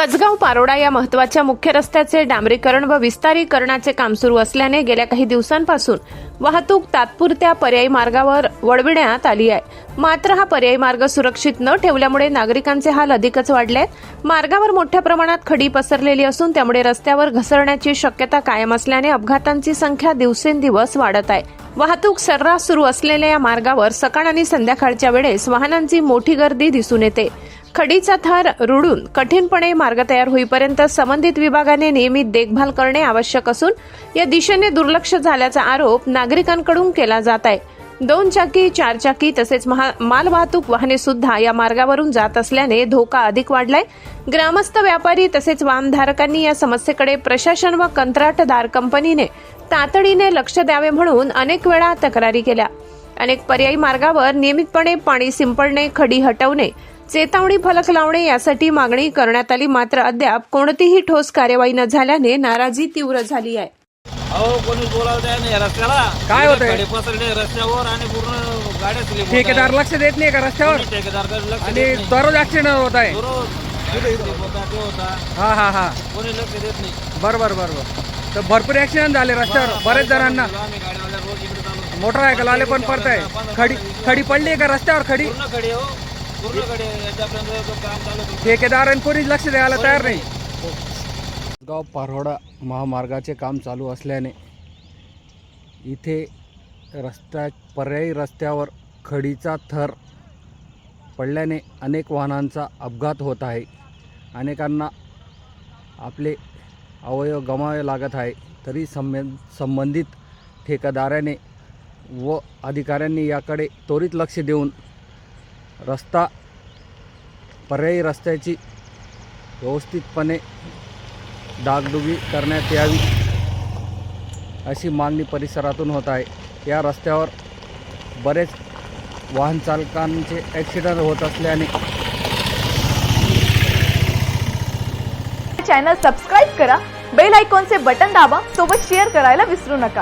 पाचगाव पारोडा या महत्त्वाच्या मुख्य रस्त्याचे डांबरीकरण व विस्तारीकरणाचे काम सुरू असल्याने गेल्या काही दिवसांपासून वाहतूक तात्पुरत्या पर्यायी मार्गावर वळविण्यात आली आहे. मात्र हा पर्यायी मार्ग सुरक्षित न ठेवल्यामुळे नागरिकांचे हाल अधिकच वाढले आहेत मार्गावर मोठ्या प्रमाणात खडी पसरलेली असून त्यामुळे रस्त्यावर घसरण्याची शक्यता कायम असल्याने अपघातांची संख्या दिवसेंदिवस वाढत आहे. वाहतूक सर्रास सुरू असलेल्या या मार्गावर सकाळ आणि संध्याकाळच्या वेळेस वाहनांची मोठी गर्दी दिसून येते. खडीचा थर रुडून कठीणपणे मार्ग तयार होईपर्यंत संबंधित विभागाने नियमित देखभाल करणे आवश्यक असून या दिशेने दुर्लक्ष झाल्याचा आरोप नागरिकांकडून केला जात आहे. दोन चाकी चारचाकी तसेच महा- मालवाहतूक वाहने सुद्धा या मार्गावरून जात असल्याने धोका अधिक वाढलाय. ग्रामस्थ व्यापारी तसेच वाहनधारकांनी या समस्येकडे प्रशासन व कंत्राटदार कंपनीने तातडीने लक्ष द्यावे म्हणून अनेक वेळा तक्रारी केल्या. अनेक पर्यायी मार्गावर नियमितपणे पाणी सिंपडणे खडी हटवणे चेतावणी फलक लावणे यासाठी मागणी करण्यात आली. मात्र अद्याप कोणतीही ठोस कार्यवाही न झाल्याने नाराजी तीव्र झाली आहे. अहो कोणी बोलावं द्या नाही रस्त्याला. काय होतंय? खडे पसरले रस्त्यावर आणि पूर्ण गाड्या स्लिप होत ठेकेदार आहे. लक्ष देत नाही का रस्त्यावर? कोणी ठेकेदारकडे लक्ष आणि देत नाही. दररोज ऍक्सिडेंट होत आहे. दररोज होता ते होता. हा हा हा. कोणी लक्ष देत नाही. बरोबर बरोबर. तर भरपूर ऍक्सिडेंट झाले रस्त्यावर बरेच जणांना. आम्ही गाडीवाल्या रोज इकडे चालू मोटरसायकल आले पण पडत आहे खडी खडी पडली का रस्त्यावर खडी? पूर्ण खडे हो. पूर्ण खडे याच्यापर्यंत जो काम चालू होतं. ठेकेदार आणि कोणीच लक्ष द्यायला तयार नाही. गाव पारोडा महामार्गाचे काम चालू असल्याने इथे रस्त्या पर्यायी रस्त्यावर खडीचा थर पडल्याने अनेक वाहनांचा अपघात होत आहे. अनेकांना आपले अवयव गमावे लागत आहे. तरी संबं संबंधित ठेकेदाराने व अधिकाऱ्यांनी याकडे त्वरित लक्ष देऊन रस्ता पर्यायी रस्त्याची व्यवस्थितपणे डागडुगी करण्यात यावी अशी मागणी परिसरातून होत आहे. या रस्त्यावर बरेच वाहन चालकांचे ॲक्सिडेंट होत असल्याने चॅनल सबस्क्राईब करा बेल आयकॉनचे बटन दाबा सोबत शेअर करायला विसरू नका.